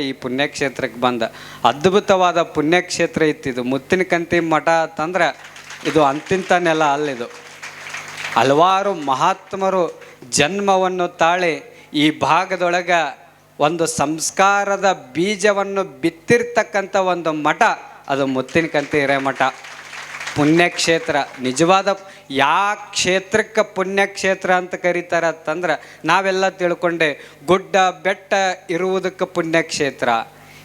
ಈ ಪುಣ್ಯಕ್ಷೇತ್ರಕ್ಕೆ ಬಂದ. ಅದ್ಭುತವಾದ ಪುಣ್ಯಕ್ಷೇತ್ರ ಇತ್ತಿದು. ಮುತ್ತಿನಕಂತಿ ಮಠ ಅಂತಂದ್ರೆ ಇದು ಅಂತಿಂತ ನೆಲ ಅಲ್ಲಿದು. ಹಲವಾರು ಮಹಾತ್ಮರು ಜನ್ಮವನ್ನು ತಾಳಿ ಈ ಭಾಗದೊಳಗ ಒಂದು ಸಂಸ್ಕಾರದ ಬೀಜವನ್ನು ಬಿತ್ತಿರ್ತಕ್ಕಂಥ ಒಂದು ಮಠ, ಅದು ಮುತ್ತಿನಕಂತಿ ಹಿರೇಮಠ. ಪುಣ್ಯಕ್ಷೇತ್ರ, ನಿಜವಾದ ಯಾ ಕ್ಷೇತ್ರಕ್ಕೆ ಪುಣ್ಯಕ್ಷೇತ್ರ ಅಂತ ಕರೀತಾರೆ ಅಂತಂದ್ರೆ ನಾವೆಲ್ಲ ತಿಳ್ಕೊಂಡೆ ಗುಡ್ಡ ಬೆಟ್ಟ ಇರುವುದಕ್ಕೆ ಪುಣ್ಯಕ್ಷೇತ್ರ.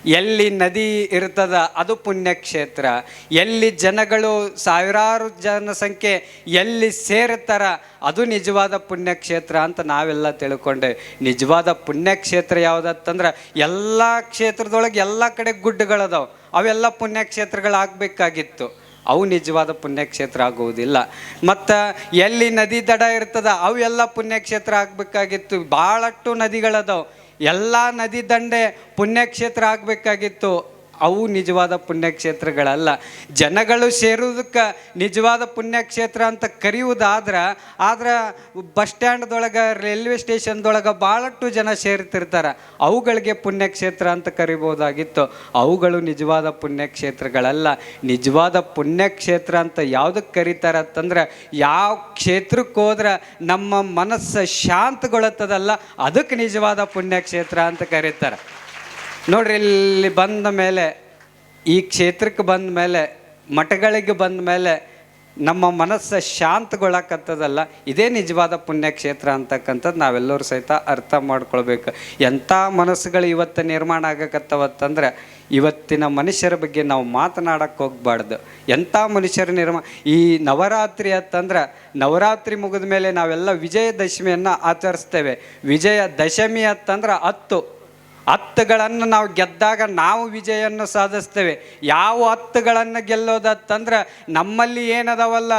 ಎಲ್ಲಿ ನದಿ ಇರ್ತದ ಅದು ಪುಣ್ಯಕ್ಷೇತ್ರ. ಎಲ್ಲಿ ಜನಗಳು ಸಾವಿರಾರು ಜನಸಂಖ್ಯೆ ಎಲ್ಲಿ ಸೇರ್ತಾರ ಅದು ನಿಜವಾದ ಪುಣ್ಯಕ್ಷೇತ್ರ ಅಂತ ನಾವೆಲ್ಲ ತಿಳ್ಕೊಂಡೆ. ನಿಜವಾದ ಪುಣ್ಯಕ್ಷೇತ್ರ ಯಾವುದಂತಂದ್ರೆ ಎಲ್ಲ ಕ್ಷೇತ್ರದೊಳಗೆ ಎಲ್ಲ ಕಡೆ ಗುಡ್ಡಗಳದಾವೆ. ಅವೆಲ್ಲ ಪುಣ್ಯಕ್ಷೇತ್ರಗಳಾಗಬೇಕಾಗಿತ್ತು. ಅವು ನಿಜವಾದ ಪುಣ್ಯಕ್ಷೇತ್ರ ಆಗುವುದಿಲ್ಲ. ಮತ್ತು ಎಲ್ಲಿ ನದಿ ದಡ ಇರ್ತದ ಅವೆಲ್ಲ ಪುಣ್ಯಕ್ಷೇತ್ರ ಆಗಬೇಕಾಗಿತ್ತು. ಭಾಳಷ್ಟು ನದಿಗಳದಾವು. ಎಲ್ಲ ನದಿ ದಂಡೆ ಪುಣ್ಯಕ್ಷೇತ್ರ ಆಗಬೇಕಾಗಿತ್ತು. ಅವು ನಿಜವಾದ ಪುಣ್ಯಕ್ಷೇತ್ರಗಳಲ್ಲ. ಜನಗಳು ಸೇರುವುದಕ್ಕೆ ನಿಜವಾದ ಪುಣ್ಯಕ್ಷೇತ್ರ ಅಂತ ಕರೆಯುವುದಾದ್ರೆ, ಆದ್ರೆ ಬಸ್ ಸ್ಟ್ಯಾಂಡ್ದೊಳಗೆ, ರೈಲ್ವೆ ಸ್ಟೇಷನ್ದೊಳಗೆ ಭಾಳಷ್ಟು ಜನ ಸೇರ್ತಿರ್ತಾರೆ. ಅವುಗಳಿಗೆ ಪುಣ್ಯಕ್ಷೇತ್ರ ಅಂತ ಕರಿಬೋದಾಗಿತ್ತು. ಅವುಗಳು ನಿಜವಾದ ಪುಣ್ಯಕ್ಷೇತ್ರಗಳಲ್ಲ. ನಿಜವಾದ ಪುಣ್ಯಕ್ಷೇತ್ರ ಅಂತ ಯಾವುದಕ್ಕೆ ಕರೀತಾರೆ ಅಂತಂದ್ರೆ, ಯಾವ ಕ್ಷೇತ್ರಕ್ಕೆ ಹೋದ್ರೆ ನಮ್ಮ ಮನಸ್ಸು ಶಾಂತಗೊಳ್ಳುತ್ತದಲ್ಲ ಅದಕ್ಕೆ ನಿಜವಾದ ಪುಣ್ಯಕ್ಷೇತ್ರ ಅಂತ ಕರೀತಾರೆ. ನೋಡ್ರಿ, ಇಲ್ಲಿ ಬಂದ ಮೇಲೆ, ಈ ಕ್ಷೇತ್ರಕ್ಕೆ ಬಂದ ಮೇಲೆ, ಮಠಗಳಿಗೆ ಬಂದ ಮೇಲೆ, ನಮ್ಮ ಮನಸ್ಸು ಶಾಂತಗೊಳ್ಳಕತ್ತದಲ್ಲ, ಇದೇ ನಿಜವಾದ ಪುಣ್ಯಕ್ಷೇತ್ರ ಅಂತಕ್ಕಂಥದ್ದು ನಾವೆಲ್ಲರೂ ಸಹಿತ ಅರ್ಥ ಮಾಡ್ಕೊಳ್ಬೇಕು. ಎಂಥ ಮನಸ್ಸುಗಳು ಇವತ್ತು ನಿರ್ಮಾಣ ಆಗಕತ್ತವತ್ತಂದ್ರೆ, ಇವತ್ತಿನ ಮನುಷ್ಯರ ಬಗ್ಗೆ ನಾವು ಮಾತನಾಡಕ್ಕೆ ಹೋಗ್ಬಾರ್ದು. ಎಂಥ ಮನುಷ್ಯರ ನಿರ್ಮಾ, ಈ ನವರಾತ್ರಿ ಅಂತಂದ್ರೆ, ನವರಾತ್ರಿ ಮುಗಿದ ಮೇಲೆ ನಾವೆಲ್ಲ ವಿಜಯದಶಮಿಯನ್ನು ಆಚರಿಸ್ತೇವೆ. ವಿಜಯ ದಶಮಿ ಅಂತಂದ್ರೆ ಹತ್ತು. ಹತ್ತುಗಳನ್ನು ನಾವು ಗೆದ್ದಾಗ ನಾವು ವಿಜಯನ್ನು ಸಾಧಿಸ್ತೇವೆ. ಯಾವ ಹತ್ತುಗಳನ್ನು ಗೆಲ್ಲೋದತ್ತಂದ್ರೆ ನಮ್ಮಲ್ಲಿ ಏನದವಲ್ಲ?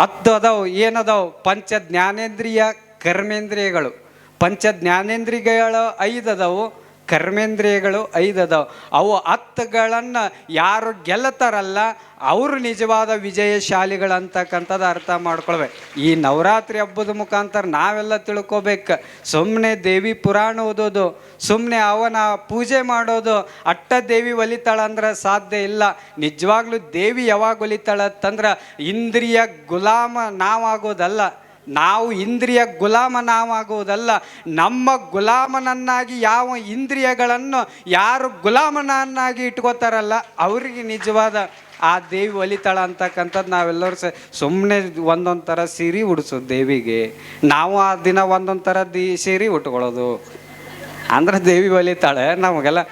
ಹತ್ತು ಅದಾವು, ಏನದಾವು? ಪಂಚ ಜ್ಞಾನೇಂದ್ರಿಯ ಕರ್ಮೇಂದ್ರಿಯಗಳು. ಪಂಚ ಜ್ಞಾನೇಂದ್ರಿಯಗಳು ಐದು ಅದಾವು. ಕರ್ಮೇಂದ್ರಿಯಗಳು ಐದದ ಅವು ಹತ್ತುಗಳನ್ನು ಯಾರು ಗೆಲ್ಲತಾರಲ್ಲ ಅವರು ನಿಜವಾದ ವಿಜಯಶಾಲಿಗಳಂತಕ್ಕಂಥದ್ದು ಅರ್ಥ ಮಾಡ್ಕೊಳ್ಬೇಕು ಈ ನವರಾತ್ರಿ ಹಬ್ಬದ ಮುಖಾಂತರ ನಾವೆಲ್ಲ ತಿಳ್ಕೊಬೇಕು. ಸುಮ್ಮನೆ ದೇವಿ ಪುರಾಣ ಓದೋದು ಸುಮ್ಮನೆ ಅವನ ಪೂಜೆ ಮಾಡೋದು, ಅಟ್ಟ ದೇವಿ ಒಲಿತಾಳ ಅಂದ್ರೆ ಸಾಧ್ಯ ಇಲ್ಲ. ನಿಜವಾಗ್ಲೂ ದೇವಿ ಯಾವಾಗ ಒಲಿತಾಳ ಅಂತಂದ್ರೆ ಇಂದ್ರಿಯ ಗುಲಾಮ ನಾವಾಗೋದಲ್ಲ. ನಾವು ಇಂದ್ರಿಯ ಗುಲಾಮ ನಾವಾಗುವುದಲ್ಲ ನಮ್ಮ ಗುಲಾಮನನ್ನಾಗಿ ಯಾವ ಇಂದ್ರಿಯಗಳನ್ನು ಯಾರು ಗುಲಾಮನನ್ನಾಗಿ ಇಟ್ಕೋತಾರಲ್ಲ, ಅವರಿಗೆ ನಿಜವಾದ ಆ ದೇವಿ ಒಲಿತಾಳ ಅಂತಕ್ಕಂಥದ್ದು ನಾವೆಲ್ಲರೂ ಸ ಸುಮ್ಮನೆ ಒಂದೊಂದು ಥರ ಸೀರೆ ಉಡಿಸೋದು ದೇವಿಗೆ. ನಾವು ಆ ದಿನ ಒಂದೊಂದು ಥರ ದಿ, ಸೀರೆ ಉಟ್ಕೊಳ್ಳೋದು. ಅಂದ್ರೆ ದೇವಿ ಒಲಿತಾಳೆ, ನಮಗೆಲ್ಲ,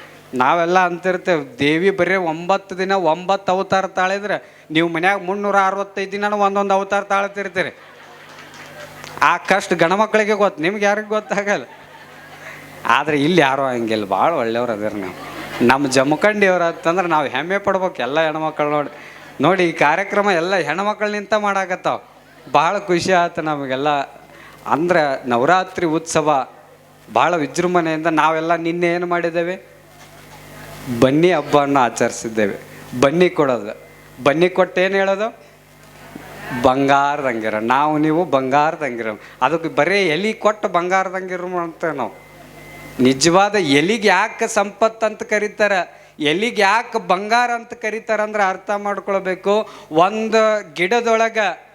ನಾವೆಲ್ಲ ಅಂತಿರ್ತೇವೆ, ದೇವಿ ಬರೀ ಒಂಬತ್ತು ದಿನ ಒಂಬತ್ತು ಅವತಾರ ತಾಳಿದ್ರೆ, ನೀವು ಮನ್ಯಾಗ ಮುನ್ನೂರ ಅರವತ್ತೈದು ದಿನ ಒಂದೊಂದು ಅವತಾರ ತಾಳ್ತಿರ್ತೀರಿ. ಆ ಕಷ್ಟ ಗಣಮಕ್ಕಳಿಗೆ ಗೊತ್ತು, ನಿಮ್ಗೆ ಯಾರಿಗೂ ಗೊತ್ತಾಗಲ್ಲ. ಆದರೆ ಇಲ್ಲಿ ಯಾರು ಹಂಗಿಲ್ಲ ಭಾಳ ಒಳ್ಳೆಯವ್ರು ಅದ್ರ ನಾವು. ನಮ್ಮ ಜಮಖಂಡಿಯವ್ರು ಅಂತಂದ್ರೆ ನಾವು ಹೆಮ್ಮೆ ಪಡ್ಬೇಕು ಎಲ್ಲ ಹೆಣ್ಮಕ್ಳು ನೋಡಿ. ನೋಡಿ, ಈ ಕಾರ್ಯಕ್ರಮ ಎಲ್ಲ ಹೆಣ್ಮಕ್ಳು ನಿಂತ ಮಾಡಾಕತ್ತಾವ. ಭಾಳ ಖುಷಿ ಆಯ್ತು ನಮಗೆಲ್ಲ. ಅಂದ್ರೆ ನವರಾತ್ರಿ ಉತ್ಸವ ಭಾಳ ವಿಜೃಂಭಣೆಯಿಂದ ನಾವೆಲ್ಲ ನಿನ್ನೆ ಏನು ಮಾಡಿದ್ದೇವೆ? ಬನ್ನಿ ಹಬ್ಬವನ್ನು ಆಚರಿಸಿದ್ದೇವೆ. ಬನ್ನಿ ಕೊಡೋದು. ಬನ್ನಿ ಕೊಟ್ಟು ಏನು ಹೇಳೋದು? ಬಂಗಾರದಂಗಿರ ನಾವು ನೀವು ಬಂಗಾರದಂಗಿರ ಅದಕ್ಕೆ ಬರೀ ಎಲಿ ಕೊಟ್ಟು ಬಂಗಾರದಂಗಿರ ಅಂತ ನಾವು. ನಿಜವಾದ ಎಲಿಗೆ ಯಾಕೆ ಸಂಪತ್ತು ಅಂತ ಕರೀತಾರ? ಎಲಿಗೆ ಯಾಕೆ ಬಂಗಾರ ಅಂತ ಕರೀತಾರ ಅಂದ್ರೆ ಅರ್ಥ ಮಾಡ್ಕೊಳ್ಬೇಕು. ಒಂದು ಗಿಡದೊಳಗೆ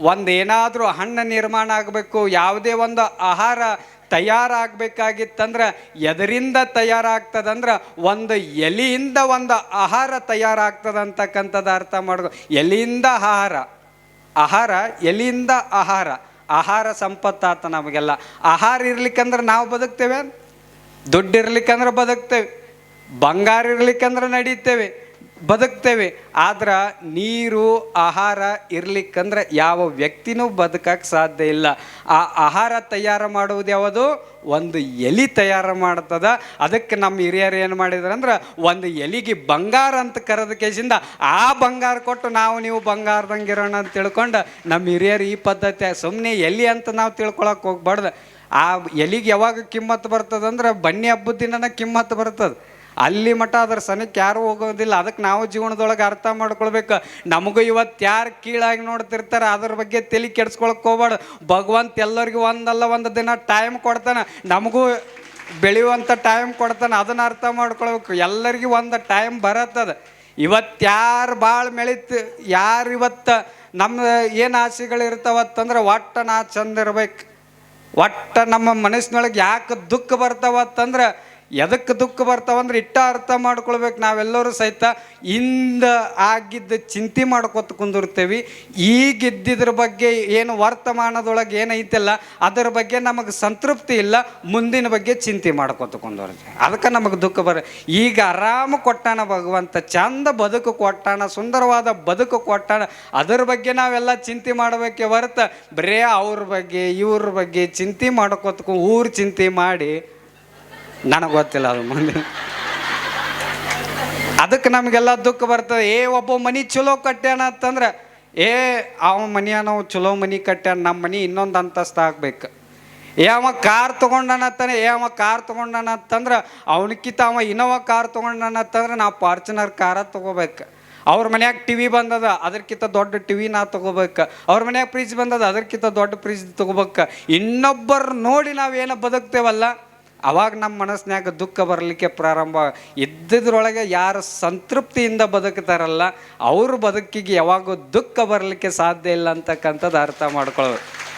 ಒಂದು ಏನಾದರೂ ಹಣ್ಣು ನಿರ್ಮಾಣ ಆಗಬೇಕು, ಯಾವುದೇ ಒಂದು ಆಹಾರ ತಯಾರಾಗಬೇಕಾಗಿತ್ತಂದ್ರೆ ಎದರಿಂದ ತಯಾರಾಗ್ತದಂದ್ರೆ ಒಂದು ಎಲಿಯಿಂದ ಒಂದು ಆಹಾರ ತಯಾರಾಗ್ತದಂತಕ್ಕಂಥದ್ದು ಅರ್ಥ ಮಾಡೋದು. ಎಲಿಯಿಂದ ಆಹಾರ. ಆಹಾರ, ಎಲಿಯಿಂದ ಆಹಾರ. ಆಹಾರ ಸಂಪತ್ತಾತ ನಮಗೆಲ್ಲ. ಆಹಾರ ಇರ್ಲಿಕ್ಕಂದ್ರೆ ನಾವು ಬದುಕ್ತೇವೆ. ದುಡ್ಡು ಇರ್ಲಿಕ್ಕಂದ್ರೆ ಬದುಕ್ತೇವೆ. ಬಂಗಾರ ಇರ್ಲಿಕ್ಕಂದ್ರೆ ನಡೀತೇವೆ. ಬದುಕ್ತೇವೆ. ಆದ್ರೆ ನೀರು, ಆಹಾರ ಇರ್ಲಿಕ್ಕಂದ್ರೆ ಯಾವ ವ್ಯಕ್ತಿನೂ ಬದುಕಕ್ಕೆ ಸಾಧ್ಯ ಇಲ್ಲ. ಆ ಆಹಾರ ತಯಾರು ಮಾಡುವುದು ಯಾವುದು? ಒಂದು ಎಲಿ ತಯಾರು ಮಾಡ್ತದ. ಅದಕ್ಕೆ ನಮ್ಮ ಹಿರಿಯರು ಏನು ಮಾಡಿದ್ರು ಅಂದ್ರೆ, ಒಂದು ಎಲಿಗೆ ಬಂಗಾರ ಅಂತ ಕರೆದ ಕೇಸಿಂದ, ಆ ಬಂಗಾರ ಕೊಟ್ಟು ನಾವು ನೀವು ಬಂಗಾರದಂಗಿರೋಣ ಅಂತ ತಿಳ್ಕೊಂಡು ನಮ್ಮ ಹಿರಿಯರು ಈ ಪದ್ಧತಿ ಸುಮ್ಮನೆ ಎಲಿ ಅಂತ ನಾವು ತಿಳ್ಕೊಳಕ್ಕೆ ಹೋಗ್ಬಾರ್ದು. ಆ ಎಲಿಗೆ ಯಾವಾಗ ಕಿಮ್ಮತ್ತು ಬರ್ತದಂದ್ರೆ, ಬನ್ನಿ ಹಬ್ಬದ ದಿನನ ಕಿಮ್ಮತ್ತು ಬರ್ತದೆ. ಅಲ್ಲಿ ಮಠ ಅದ್ರ ಸನಕ್ಕೆ ಯಾರು ಹೋಗೋದಿಲ್ಲ. ಅದಕ್ಕೆ ನಾವು ಜೀವನದೊಳಗೆ ಅರ್ಥ ಮಾಡ್ಕೊಳ್ಬೇಕು. ನಮಗೂ ಇವತ್ತು ಯಾರು ಕೀಳಾಗಿ ನೋಡ್ತಿರ್ತಾರೆ, ಅದ್ರ ಬಗ್ಗೆ ತಲೆ ಕೆಡ್ಸ್ಕೊಳಕ್ಕೆ ಹೋಗ್ಬಾರ್ದು ಭಗವಂತ ಎಲ್ಲರಿಗೂ ಒಂದಲ್ಲ ಒಂದು ದಿನ ಟೈಮ್ ಕೊಡ್ತಾನೆ. ನಮಗೂ ಬೆಳೆಯುವಂಥ ಟೈಮ್ ಕೊಡ್ತಾನೆ. ಅದನ್ನ ಅರ್ಥ ಮಾಡ್ಕೊಳ್ಬೇಕು. ಎಲ್ಲರಿಗೂ ಒಂದು ಟೈಮ್ ಬರತ್ತದ. ಇವತ್ತು ಯಾರು ಭಾಳ ಮೆಳಿತು, ಯಾರು ಇವತ್ತು ನಮ್ಮ ಏನು ಆಸೆಗಳು ಇರ್ತಾವತ್ತಂದ್ರೆ ಒಟ್ಟ ನಾ ಚಂದ ಇರ್ಬೇಕು. ಒಟ್ಟ ನಮ್ಮ ಮನಸ್ಸಿನೊಳಗೆ ಯಾಕೆ ದುಃಖ ಬರ್ತಾವತ್ತಂದ್ರೆ ಎದಕ್ಕೆ ದುಃಖ ಬರ್ತಾವಂದ್ರೆ ಇಟ್ಟ ಅರ್ಥ ಮಾಡ್ಕೊಳ್ಬೇಕು. ನಾವೆಲ್ಲರೂ ಸಹಿತ ಹಿಂದ ಆಗಿದ್ದ ಚಿಂತೆ ಮಾಡ್ಕೊತ ಕುಂದಿರ್ತೇವೆ. ಈಗಿದ್ದಿದ್ರ ಬಗ್ಗೆ ಏನು ವರ್ತಮಾನದೊಳಗೆ ಏನೈತಲ್ಲ, ಅದರ ಬಗ್ಗೆ ನಮಗೆ ಸಂತೃಪ್ತಿ ಇಲ್ಲ, ಮುಂದಿನ ಬಗ್ಗೆ ಚಿಂತೆ ಮಾಡ್ಕೊತ ಕುಂದಿರ್ತೀವಿ. ಅದಕ್ಕೆ ನಮಗೆ ದುಃಖ ಬರ, ಈಗ ಆರಾಮ ಕೊಟ್ಟಾನ ಭಗವಂತ, ಚಂದ ಬದುಕು ಕೊಟ್ಟಾನ, ಸುಂದರವಾದ ಬದುಕು ಕೊಟ್ಟಾನ, ಅದರ ಬಗ್ಗೆ ನಾವೆಲ್ಲ ಚಿಂತೆ ಮಾಡಬೇಕೆ ಹೊರತ ಬರೇ ಅವ್ರ ಬಗ್ಗೆ, ಇವ್ರ ಬಗ್ಗೆ ಚಿಂತೆ ಮಾಡ್ಕೊತ ಊರು ಚಿಂತೆ ಮಾಡಿ ನನಗೆ ಗೊತ್ತಿಲ್ಲ ಅದು ಮುಂದೆ. ಅದಕ್ಕೆ ನಮಗೆಲ್ಲ ದುಃಖ ಬರ್ತದೆ. ಏ, ಒಬ್ಬ ಮನಿ ಚಲೋ ಕಟ್ಟ್ಯಾನ ಅಂತಂದ್ರೆ, ಏ, ಅವ ಮನಿಯ ನಾವು ಚಲೋ ಮನಿ ಕಟ್ಟ್ಯಾನ ನಮ್ಮ ಮನಿ ಇನ್ನೊಂದು ಅಂತಸ್ತು ಆಗ್ಬೇಕು. ಏ, ಅವ ಕಾರ್ ತೊಗೊಂಡನತ್ತಾನೆ ಏ, ಅವ ಕಾರ್ ತೊಗೊಂಡನ ಅಂತಂದ್ರೆ ಅವನಕ್ಕಿಂತ ಅವ ಇನ್ನೋವ ಕಾರ್ ತೊಗೊಂಡನತ್ತಂದ್ರೆ ನಾವು ಫಾರ್ಚುನರ್ ಕಾರ ತೊಗೋಬೇಕು. ಅವ್ರ ಮನ್ಯಾಗ ಟಿ ವಿ ಬಂದದ ಅದಕ್ಕಿಂತ ದೊಡ್ಡ ಟಿ ವಿ ನಾ ತೊಗೋಬೇಕು. ಅವ್ರ ಮನ್ಯಾಗ ಫ್ರಿಜ್ ಬಂದದ ಅದಕ್ಕಿಂತ ದೊಡ್ಡ ಫ್ರಿಜ್ ತೊಗೋಬೇಕು. ಇನ್ನೊಬ್ಬರು ನೋಡಿ ನಾವೇನು ಬದುಕ್ತೇವಲ್ಲ ಅವಾಗ ನಮ್ಮ ಮನಸ್ಸಿನಾಗ ದುಃಖ ಬರಲಿಕ್ಕೆ ಪ್ರಾರಂಭ, ಇದ್ದದ್ರೊಳಗೆ ಯಾರು ಸಂತೃಪ್ತಿಯಿಂದ ಬದುಕ್ತಾರಲ್ಲ, ಅವ್ರ ಬದುಕಿಗೆ ಯಾವಾಗೂ ದುಃಖ ಬರಲಿಕ್ಕೆ ಸಾಧ್ಯ ಇಲ್ಲ ಅಂತಕ್ಕಂಥದ್ದು ಅರ್ಥ ಮಾಡ್ಕೊಳ್ಳೋದು.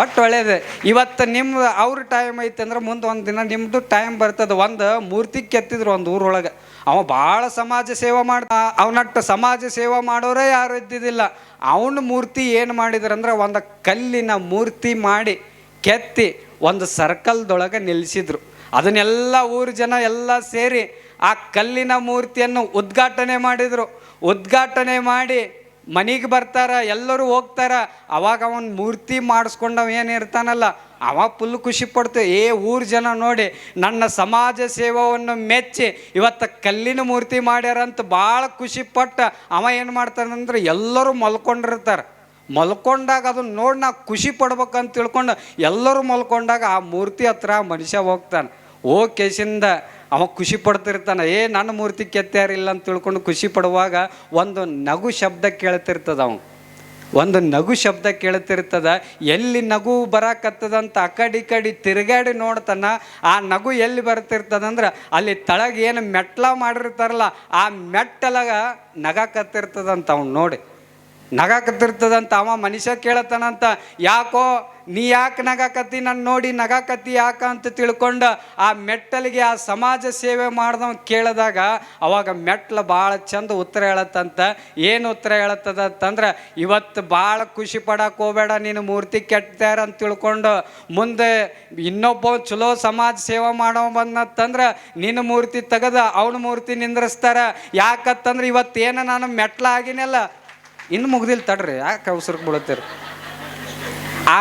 ಒಟ್ಟು ಒಳ್ಳೇದು. ಇವತ್ತು ನಿಮ್ಮ, ಅವ್ರ ಟೈಮ್ ಐತೆ ಅಂದ್ರೆ ಮುಂದೆ ಒಂದು ದಿನ ನಿಮ್ಮದು ಟೈಮ್ ಬರ್ತದೆ. ಒಂದು ಮೂರ್ತಿ ಕೆತ್ತಿದ್ರು ಒಂದು ಊರೊಳಗೆ. ಅವ ಭಾಳ ಸಮಾಜ ಸೇವೆ ಮಾಡ್ತಾ ಅವನಟ್ಟು ಸಮಾಜ ಸೇವೆ ಮಾಡೋರೇ ಯಾರು ಇದ್ದಿದ್ದಿಲ್ಲ. ಅವನ ಮೂರ್ತಿ ಏನು ಮಾಡಿದ್ರಂದ್ರೆ ಒಂದು ಕಲ್ಲಿನ ಮೂರ್ತಿ ಮಾಡಿ ಕೆತ್ತಿ ಒಂದು ಸರ್ಕಲ್ದೊಳಗೆ ನಿಲ್ಲಿಸಿದ್ರು ಅದನ್ನೆಲ್ಲ ಊರು ಜನ ಎಲ್ಲ ಸೇರಿ ಆ ಕಲ್ಲಿನ ಮೂರ್ತಿಯನ್ನು ಉದ್ಘಾಟನೆ ಮಾಡಿದರು. ಉದ್ಘಾಟನೆ ಮಾಡಿ ಮನೆಗೆ ಬರ್ತಾರ, ಎಲ್ಲರೂ ಹೋಗ್ತಾರ. ಅವಾಗ ಅವನ ಮೂರ್ತಿ ಮಾಡಿಸ್ಕೊಂಡವ ಏನಿರ್ತಾನಲ್ಲ ಅವ ಫುಲ್ ಖುಷಿ ಪಡ್ತು, ಏ ಊರು ಜನ ನೋಡಿ, ನನ್ನ ಸಮಾಜ ಸೇವವನ್ನು ಮೆಚ್ಚಿ, ಇವತ್ತು ಕಲ್ಲಿನ ಮೂರ್ತಿ ಮಾಡ್ಯಾರಂತ ಭಾಳ ಖುಷಿ ಪಟ್ಟ. ಅವ ಏನು ಮಾಡ್ತಾನಂದ್ರೆ ಎಲ್ಲರೂ ಮಲ್ಕೊಂಡಿರ್ತಾರೆ. ಮಲ್ಕೊಂಡಾಗ ಅದನ್ನ ನೋಡಿ ನಾ ಖುಷಿ ಪಡ್ಬೇಕಂತ ತಿಳ್ಕೊಂಡು ಎಲ್ಲರೂ ಮಲ್ಕೊಂಡಾಗ ಆ ಮೂರ್ತಿ ಹತ್ರ ಮನುಷ್ಯ ಹೋಗ್ತಾನೆ. ಓ ಕೇಸಿಂದ ಅವ ಖುಷಿ ಪಡ್ತಿರ್ತಾನೆ. ಏ, ನನ್ನ ಮೂರ್ತಿ ಕೆತ್ತಾರಿಲ್ಲ ಅಂತ ತಿಳ್ಕೊಂಡು ಖುಷಿ ಪಡುವಾಗ ಒಂದು ನಗು ಶಬ್ದ ಕೇಳ್ತಿರ್ತದ ಅವನು ಒಂದು ನಗು ಶಬ್ದ ಕೇಳ್ತಿರ್ತದ. ಎಲ್ಲಿ ನಗು ಬರಾಕತ್ತದಂತ ಆ ಕಡೆ ಈ ಕಡೆ ತಿರುಗಾಡಿ ನೋಡ್ತಾನ. ಆ ನಗು ಎಲ್ಲಿ ಬರ್ತಿರ್ತದಂದ್ರೆ ಅಲ್ಲಿ ತಳಗೇನು ಮೆಟ್ಲ ಮಾಡಿರ್ತಾರಲ್ಲ, ಆ ಮೆಟ್ಟಲಾಗ ನಗಾಕತ್ತಿರ್ತದಂತ ಅವ್ನು ನೋಡಿ. ನಗಾಕತ್ತಿರ್ತದಂತ ಅವ ಮನುಷ್ಯ ಕೇಳತ್ತಾನಂತ ಯಾಕೋ, ನೀ ಯಾಕೆ ನಗಾಕತ್ತಿ? ನನ್ನ ನೋಡಿ ನಗಾಕತ್ತಿ ಯಾಕ? ಅಂತ ತಿಳ್ಕೊಂಡು ಆ ಮೆಟ್ಟಲಿಗೆ ಆ ಸಮಾಜ ಸೇವೆ ಮಾಡ್ದವ್ ಕೇಳಿದಾಗ ಅವಾಗ ಮೆಟ್ಲು ಭಾಳ ಚಂದ ಉತ್ತರ ಹೇಳತ್ತಂತ. ಏನು ಉತ್ತರ ಹೇಳತ್ತದ ಅಂತಂದ್ರೆ ಇವತ್ತು ಭಾಳ ಖುಷಿ ಪಡಕ್ಕೆ ಹೋಗಬೇಡ, ನೀನು ಮೂರ್ತಿ ಕೆಟ್ಟ್ಯಾರ ಅಂತ ತಿಳ್ಕೊಂಡು, ಮುಂದೆ ಇನ್ನೊಬ್ಬ ಚಲೋ ಸಮಾಜ ಸೇವೆ ಮಾಡೋ ಬಂದಂತಂದ್ರೆ ನಿನ್ನ ಮೂರ್ತಿ ತೆಗೆದ, ಅವನ ಮೂರ್ತಿ ನಿಂದ್ರಿಸ್ತಾರ. ಯಾಕತ್ತಂದ್ರೆ, ಇವತ್ತೇನು ನಾನು ಮೆಟ್ಲ ಆಗಿನಲ್ಲ ಇನ್ನು ಮುಗ್ದಿಲ್ಲ ತಡ್ರಿ ಯಾಕೆ ಅವಸರಕ್ಕೆ ಬೀಳತ್ತೀರಿ? ಆ,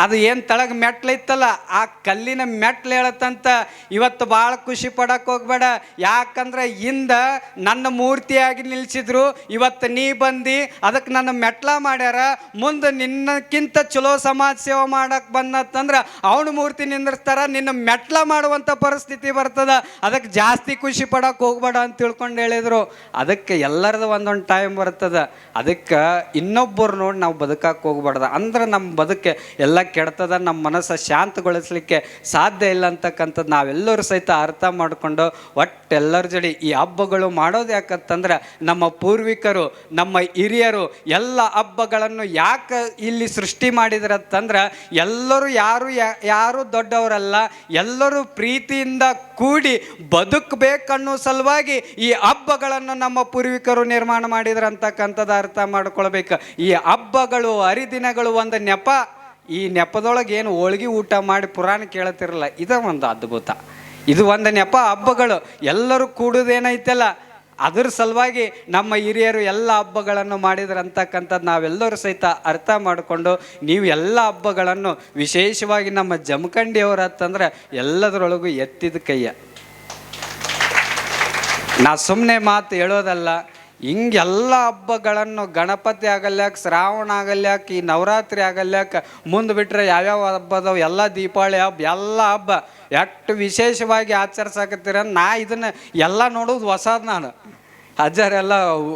ಅದು ಏನು ತಳಗ ಮೆಟ್ಲೈತಲ್ಲ ಆ ಕಲ್ಲಿನ ಮೆಟ್ಲು ಹೇಳತ್ತಂತ ಇವತ್ತು ಭಾಳ ಖುಷಿ ಪಡಕ್ಕೆ ಹೋಗ್ಬೇಡ. ಯಾಕಂದ್ರೆ ಹಿಂದ ನನ್ನ ಮೂರ್ತಿಯಾಗಿ ನಿಲ್ಸಿದ್ರು. ಇವತ್ತು ನೀ ಬಂದು ಅದಕ್ಕೆ ನನ್ನ ಮೆಟ್ಲ ಮಾಡ್ಯಾರ. ಮುಂದೆ ನಿನ್ನಕ್ಕಿಂತ ಚಲೋ ಸಮಾಜ ಸೇವೆ ಮಾಡಕ್ಕೆ ಬಂದತ್ತಂದ್ರೆ ಅವನ ಮೂರ್ತಿ ನಿಂದಿರ್ತಾರ ನಿನ್ನ ಮೆಟ್ಲ ಮಾಡುವಂಥ ಪರಿಸ್ಥಿತಿ ಬರ್ತದ. ಅದಕ್ಕೆ ಜಾಸ್ತಿ ಖುಷಿ ಪಡಕ್ಕೆ ಹೋಗ್ಬೇಡ ಅಂತ ತಿಳ್ಕೊಂಡು ಹೇಳಿದ್ರು. ಅದಕ್ಕೆ ಎಲ್ಲರದು ಒಂದೊಂದು ಟೈಮ್ ಬರ್ತದ. ಅದಕ್ಕೆ ಇನ್ನೊಬ್ಬರು ನೋಡಿ ನಾವು ಬದುಕಕ್ಕೆ ಹೋಗ್ಬಾರ್ದು. ಅಂದ್ರೆ ನಮ್ಮ ಬದುಕೆ ಎಲ್ಲ ಕೆಡ್ತದ ನಮ್ಮ ಮನಸ್ಸು ಶಾಂತಗೊಳಿಸ್ಲಿಕ್ಕೆ ಸಾಧ್ಯ ಇಲ್ಲ ಅಂತಕ್ಕಂಥದ್ದು ನಾವೆಲ್ಲರೂ ಸಹಿತ ಅರ್ಥ ಮಾಡಿಕೊಂಡು ಒಟ್ಟು ಎಲ್ಲರ ಜೋಡಿ ಈ ಹಬ್ಬಗಳು ಮಾಡೋದು ಯಾಕಂತಂದ್ರೆ ನಮ್ಮ ಪೂರ್ವಿಕರು, ನಮ್ಮ ಹಿರಿಯರು ಎಲ್ಲ ಹಬ್ಬಗಳನ್ನು ಯಾಕೆ ಇಲ್ಲಿ ಸೃಷ್ಟಿ ಮಾಡಿದ್ರಂತಂದ್ರೆ ಎಲ್ಲರೂ ಯಾರು ಯಾರು ದೊಡ್ಡವರಲ್ಲ, ಎಲ್ಲರೂ ಪ್ರೀತಿಯಿಂದ ಕೂಡಿ ಬದುಕಬೇಕನ್ನೋ ಸಲುವಾಗಿ ಈ ಹಬ್ಬಗಳನ್ನು ನಮ್ಮ ಪೂರ್ವಿಕರು ನಿರ್ಮಾಣ ಮಾಡಿದ್ರು ಅಂತಕ್ಕಂಥದ್ದು ಅರ್ಥ ಮಾಡ್ಕೊಳ್ಬೇಕು. ಈ ಹಬ್ಬಗಳು, ಹರಿದಿನಗಳು ಒಂದು ನೆಪ. ಈ ನೆಪದೊಳಗೆ ಏನು ಹೋಳ್ಗಿ ಊಟ ಮಾಡಿ ಪುರಾಣ ಕೇಳ್ತಿರಲ್ಲ, ಇದು ಒಂದು ಅದ್ಭುತ. ಇದು ಒಂದು ನೆಪ ಹಬ್ಬಗಳು. ಎಲ್ಲರೂ ಕೂಡುದೇನೈತಲ್ಲ? ಅದ್ರ ಸಲುವಾಗಿ ನಮ್ಮ ಹಿರಿಯರು ಎಲ್ಲ ಹಬ್ಬಗಳನ್ನು ಮಾಡಿದ್ರು ಅಂತಕ್ಕಂಥದ್ದು ನಾವೆಲ್ಲರೂ ಸಹಿತ ಅರ್ಥ ಮಾಡಿಕೊಂಡು ನೀವು ಎಲ್ಲ ಹಬ್ಬಗಳನ್ನು ವಿಶೇಷವಾಗಿ ನಮ್ಮ ಜಮಖಂಡಿಯವರು ಅಂತಂದ್ರೆ ಎಲ್ಲದರೊಳಗೂ ಎತ್ತಿದ ಕೈಯ ನಾ ಸುಮ್ಮನೆ ಮಾತು ಹೇಳೋದಲ್ಲ ಹಿಂಗೆಲ್ಲ ಹಬ್ಬಗಳನ್ನು ಗಣಪತಿ ಆಗಲ್ಯಾಕ, ಶ್ರಾವಣ ಆಗಲ್ಯಾಕ, ಈ ನವರಾತ್ರಿ ಆಗಲ್ಯಾಕ ಮುಂದೆ ಬಿಟ್ಟರೆ ಯಾವ್ಯಾವ ಹಬ್ಬ ಅದಾವ ಎಲ್ಲ ದೀಪಾವಳಿ ಹಬ್ಬ, ಎಲ್ಲ ಹಬ್ಬ. ಎಷ್ಟು ವಿಶೇಷವಾಗಿ ಆಚರಿಸಾಕತ್ತೀರ? ನಾ ಇದನ್ನು ಎಲ್ಲ ನೋಡೋದು ಹೊಸದು ನಾನು. ಅಜ್ಜಾರೆಲ್ಲ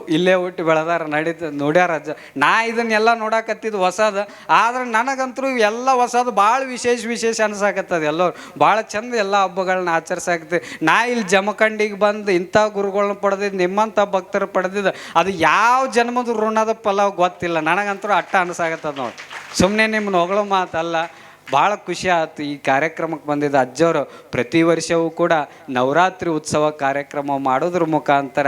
ಇಲ್ಲೇ ಹುಟ್ಟಿ ಬೆಳೆದಾರ ನಡೀತ ನೋಡ್ಯಾರ ಅಜ್ಜ. ನಾ ಇದನ್ನೆಲ್ಲ ನೋಡಾಕತ್ತಿದ್ದು ಹೊಸದು. ಆದ್ರೆ ನನಗಂತರೂ ಎಲ್ಲ ಹೊಸದು ಭಾಳ ವಿಶೇಷ ವಿಶೇಷ ಅನ್ಸಾಕತ್ತದ ಎಲ್ಲರು. ಭಾಳ ಚಂದ ಎಲ್ಲ ಹಬ್ಬಗಳನ್ನ ಆಚರಿಸಾಕತ್ತಿ. ನಾ ಇಲ್ಲಿ ಜಮಖಂಡಿಗೆ ಬಂದು ಇಂಥ ಗುರುಗಳನ್ನ ಪಡೆದಿದ್ದು ನಿಮ್ಮಂಥ ಭಕ್ತರು ಪಡೆದಿದ್ದು ಅದು ಯಾವ ಜನ್ಮದ ಋಣದ ಫಲ ಗೊತ್ತಿಲ್ಲ. ನನಗಂತೂ ಅಟ್ಟ ಅನ್ಸಾಕತ್ತದ ನೋಡಿ. ಸುಮ್ಮನೆ ನಿಮ್ಮನ್ನ ಹೊಗಳೋ ಮಾತಲ್ಲ. ಭಾಳ ಖುಷಿ ಆಯ್ತು. ಈ ಕಾರ್ಯಕ್ರಮಕ್ಕೆ ಬಂದಿದ್ದ ಅಜ್ಜವರು ಪ್ರತಿ ವರ್ಷವೂ ಕೂಡ ನವರಾತ್ರಿ ಉತ್ಸವ ಕಾರ್ಯಕ್ರಮ ಮಾಡೋದ್ರ ಮುಖಾಂತರ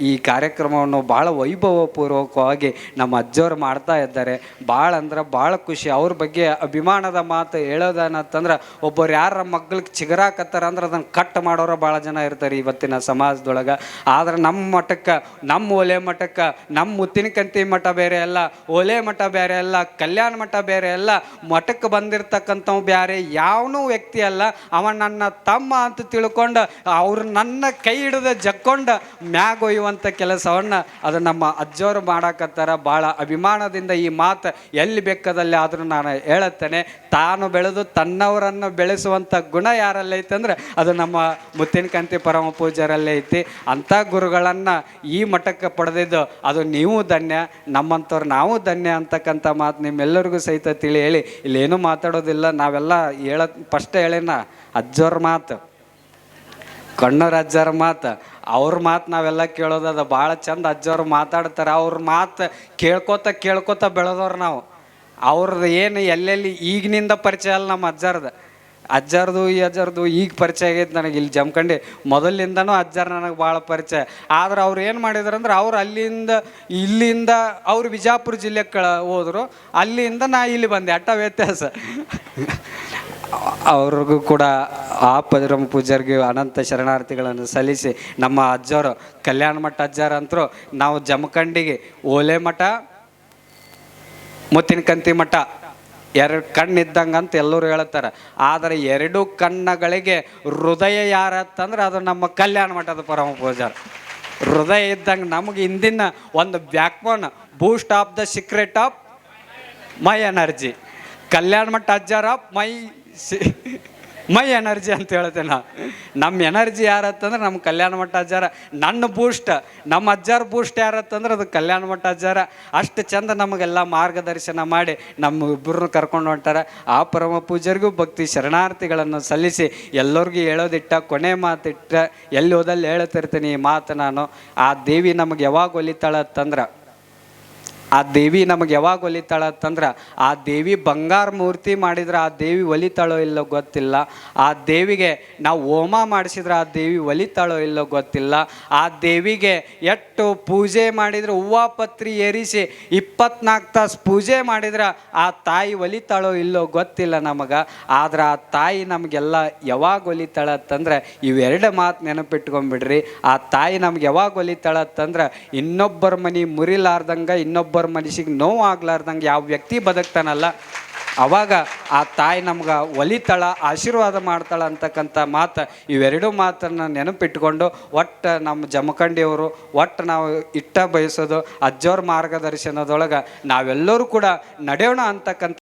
ಈ ಕಾರ್ಯಕ್ರಮವನ್ನು ಭಾಳ ವೈಭವಪೂರ್ವಕವಾಗಿ ನಮ್ಮ ಅಜ್ಜವರು ಮಾಡ್ತಾ ಇದ್ದಾರೆ. ಭಾಳ ಅಂದ್ರೆ ಭಾಳ ಖುಷಿ. ಅವ್ರ ಬಗ್ಗೆ ಅಭಿಮಾನದ ಮಾತು ಹೇಳೋದನ್ನತ್ತಂದ್ರೆ ಒಬ್ಬರು ಯಾರ ಮಗ್ಳಿಗೆ ಚಿಗರಾಕತ್ತಾರ ಅಂದ್ರೆ ಅದನ್ನು ಕಟ್ ಮಾಡೋರು ಭಾಳ ಜನ ಇರ್ತಾರೆ ಇವತ್ತಿನ ಸಮಾಜದೊಳಗೆ. ಆದ್ರೆ ನಮ್ಮ ಮಠಕ್ಕೆ, ನಮ್ಮ ಒಲೆ ಮಠಕ್ಕೆ, ನಮ್ಮ ಮುತ್ತಿನಕಂತಿ ಮಠ ಬೇರೆ ಅಲ್ಲ, ಒಲೆ ಮಠ ಬೇರೆ ಅಲ್ಲ, ಕಲ್ಯಾಣ ಮಠ ಬೇರೆ ಅಲ್ಲ, ಮಠಕ್ಕೆ ಬಂದಿರ್ತಕ್ಕಂಥವ್ ಬೇರೆ ಯಾವನೂ ವ್ಯಕ್ತಿ ಅಲ್ಲ. ಅವ ನನ್ನ ತಮ್ಮ ಅಂತ ತಿಳ್ಕೊಂಡು, ಅವ್ರು ನನ್ನ ಕೈ ಹಿಡಿದು ಜಕ್ಕೊಂಡು ಮ್ಯಾಗ ಒಯ್ಯುವಂಥ ಕೆಲಸವನ್ನು ಅದು ನಮ್ಮ ಅಜ್ಜವರು ಮಾಡಾಕತ್ತಾರ. ಭಾಳ ಅಭಿಮಾನದಿಂದ ಈ ಮಾತು ಎಲ್ಲಿ ಬೆಕ್ಕದಲ್ಲಿ ಆದರೂ ನಾನು ಹೇಳುತ್ತೇನೆ. ತಾನು ಬೆಳೆದು ತನ್ನವರನ್ನು ಬೆಳೆಸುವಂಥ ಗುಣ ಯಾರಲ್ಲೈತೆ ಅಂದ್ರೆ ಅದು ನಮ್ಮ ಮುತ್ತಿನಕಂತಿ ಪರಮ ಪೂಜಾರಲ್ಲೇ ಐತಿ. ಅಂಥ ಗುರುಗಳನ್ನು ಈ ಮಠಕ್ಕೆ ಪಡೆದಿದ್ದು ಅದು ನೀವು ಧನ್ಯ. ನಮ್ಮಂಥವ್ರು ನಾವು ಧನ್ಯ ಅಂತಕ್ಕಂಥ ಮಾತು ನಿಮ್ಮೆಲ್ಲರಿಗೂ ಸಹಿತ ತಿಳಿ ಹೇಳಿ. ಇಲ್ಲೇನು ಮಾತಾಡೋದಿಲ್ಲ ನಾವೆಲ್ಲ ಹೇಳ ಫಸ್ಟ್ ಹೇಳಿನ ಅಜ್ಜೋರ ಮಾತು ಕಣ್ಣವ್ರ ಅಜ್ಜರ ಮಾತು, ಅವ್ರ ಮಾತು ನಾವೆಲ್ಲ ಕೇಳೋದದ ಭಾಳ ಚಂದ ಅಜ್ಜವ್ರು ಮಾತಾಡ್ತಾರೆ. ಅವ್ರ ಮಾತು ಕೇಳ್ಕೊತ ಕೇಳ್ಕೊತ ಬೆಳೆದವ್ರು ನಾವು. ಅವ್ರದ್ದು ಏನು ಎಲ್ಲೆಲ್ಲಿ ಈಗಿನಿಂದ ಪರಿಚಯ ಅಲ್ಲ ನಮ್ಮ ಅಜ್ಜರ್ದು. ಅಜ್ಜರ್ದು, ಈ ಅಜ್ಜಾರ್ದು ಈಗ ಪರಿಚಯ ಆಗೈತೆ ನನಗೆ. ಇಲ್ಲಿ ಜಮ್ಕಂಡಿ ಮೊದಲಿಂದನೂ ಅಜ್ಜಾರ್ ನನಗೆ ಭಾಳ ಪರಿಚಯ. ಆದ್ರೆ ಅವ್ರು ಏನು ಮಾಡಿದ್ರು ಅಂದ್ರೆ ಅವ್ರು ಅಲ್ಲಿಂದ, ಇಲ್ಲಿಂದ ಅವ್ರು ಬಿಜಾಪುರ ಜಿಲ್ಲೆ ಕಳ ಹೋದ್ರು. ಅಲ್ಲಿಂದ ನಾ ಇಲ್ಲಿ ಬಂದೆ, ಅಟ್ಟ ವ್ಯತ್ಯಾಸ. ಅವ್ರಿಗೂ ಕೂಡ ಆ ಪರಮ ಪೂಜಾರಿಗೆ ಅನಂತ ಶರಣಾರ್ಥಿಗಳನ್ನು ಸಲ್ಲಿಸಿ ನಮ್ಮ ಅಜ್ಜರು, ಕಲ್ಯಾಣ ಮಠ ಅಜ್ಜಾರ ಅಂತರೂ ನಾವು ಜಮಖಂಡಿಗೆ ಓಲೆ ಮಠ, ಮುತ್ತಿನಕಂತಿ ಮಠ ಎರಡು ಕಣ್ಣಿದ್ದಂಗೆ ಅಂತ ಎಲ್ಲರೂ ಹೇಳ್ತಾರೆ. ಆದರೆ ಎರಡು ಕಣ್ಣಗಳಿಗೆ ಹೃದಯ ಯಾರತ್ತಂದ್ರೆ ಅದು ನಮ್ಮ ಕಲ್ಯಾಣ ಮಠದ ಪರಮ ಪೂಜಾರ. ಹೃದಯ ಇದ್ದಂಗೆ ನಮಗೆ ಹಿಂದಿನ ಒಂದು backbone boost of the secret of my energy ಕಲ್ಯಾಣ ಮಠ ಆಫ್ ಮೈ ಸಿ ಮೈ ಎನರ್ಜಿ ಅಂತ ಹೇಳ್ತೇನೆ ನಮ್ಮ ಎನರ್ಜಿ ಯಾರತ್ತಂದ್ರೆ ನಮ್ಮ ಕಲ್ಯಾಣ ಮಠ ಅಜ್ಜಾರ. ನನ್ನ ಬೂಸ್ಟ್, ನಮ್ಮ ಅಜ್ಜಾರ ಬೂಸ್ಟ್ ಯಾರತ್ತಂದ್ರೆ ಅದು ಕಲ್ಯಾಣ ಮಠ ಅಜ್ಜಾರ. ಅಷ್ಟು ಚಂದ ನಮಗೆಲ್ಲ ಮಾರ್ಗದರ್ಶನ ಮಾಡಿ ನಮ್ಮ ಇಬ್ಬರನ್ನು ಕರ್ಕೊಂಡು ಹೊಂಟಾರ. ಆ ಪರಮ ಪೂಜರಿಗೂ ಭಕ್ತಿ ಶರಣಾರ್ಥಿಗಳನ್ನು ಸಲ್ಲಿಸಿ ಎಲ್ಲರಿಗೂ ಹೇಳೋದಿಟ್ಟ, ಕೊನೆ ಮಾತಿಟ್ಟ, ಎಲ್ಲಿ ಹೋದಲ್ಲಿ ಹೇಳ್ತಿರ್ತೀನಿ ಈ ಮಾತು ನಾನು. ಆ ದೇವಿ ನಮಗೆ ಯಾವಾಗ ಒಲಿತಾಳತ್ತಂದ್ರೆ ಆ ದೇವಿ ನಮಗೆ ಯಾವಾಗ ಒಲಿತಾಳ ಅಂತಂದ್ರೆ ಆ ದೇವಿ ಬಂಗಾರ ಮೂರ್ತಿ ಮಾಡಿದ್ರೆ ಆ ದೇವಿ ಒಲಿತಾಳೋ ಇಲ್ಲೋ ಗೊತ್ತಿಲ್ಲ. ಆ ದೇವಿಗೆ ನಾವು ಹೋಮ ಮಾಡಿಸಿದ್ರೆ ಆ ದೇವಿ ಒಲಿತಾಳೋ ಇಲ್ಲೋ ಗೊತ್ತಿಲ್ಲ. ಆ ದೇವಿಗೆ ಎಷ್ಟು ಪೂಜೆ ಮಾಡಿದ್ರೆ ಹೂವ ಪತ್ರಿ ಏರಿಸಿ ಇಪ್ಪತ್ನಾಲ್ಕು ತಾಸು ಪೂಜೆ ಮಾಡಿದ್ರೆ ಆ ತಾಯಿ ಒಲಿತಾಳೋ ಇಲ್ಲೋ ಗೊತ್ತಿಲ್ಲ ನಮಗೆ. ಆದ್ರೆ ಆ ತಾಯಿ ನಮಗೆಲ್ಲ ಯಾವಾಗ ಒಲಿತಾಳ ಅಂತಂದ್ರೆ ಇವೆರಡು ಮಾತು ನೆನಪಿಟ್ಕೊಂಡ್ಬಿಡ್ರಿ. ಆ ತಾಯಿ ನಮ್ಗೆ ಯಾವಾಗ ಒಲಿತಾಳ ಅಂತಂದ್ರೆ ಇನ್ನೊಬ್ಬರ ಮನೆ ಮುರಿಲಾರ್ದಂಗೆ ಇನ್ನೊಬ್ಬರ ಮನಸ್ಸಿಗೆ ನೋವು ಆಗ್ಲಾರ್ದಂಗೆ ಯಾವ ವ್ಯಕ್ತಿ ಬದುಕ್ತಾನಲ್ಲ, ಅವಾಗ ಆ ತಾಯಿ ನಮ್ಗೆ ಒಲಿತಾಳ, ಆಶೀರ್ವಾದ ಮಾಡ್ತಾಳ ಅಂತಕ್ಕಂಥ ಮಾತು, ಇವೆರಡು ಮಾತನ್ನು ನೆನಪಿಟ್ಕೊಂಡು ಒಟ್ಟು ನಮ್ಮ ಜಮಖಂಡಿಯವರು, ಒಟ್ಟು ನಾವು ಇಟ್ಟ ಬಯಸೋದು ಅಜ್ಜವ್ರ ಮಾರ್ಗದರ್ಶನದೊಳಗೆ ನಾವೆಲ್ಲರೂ ಕೂಡ ನಡೆಯೋಣ ಅಂತಕ್ಕಂಥ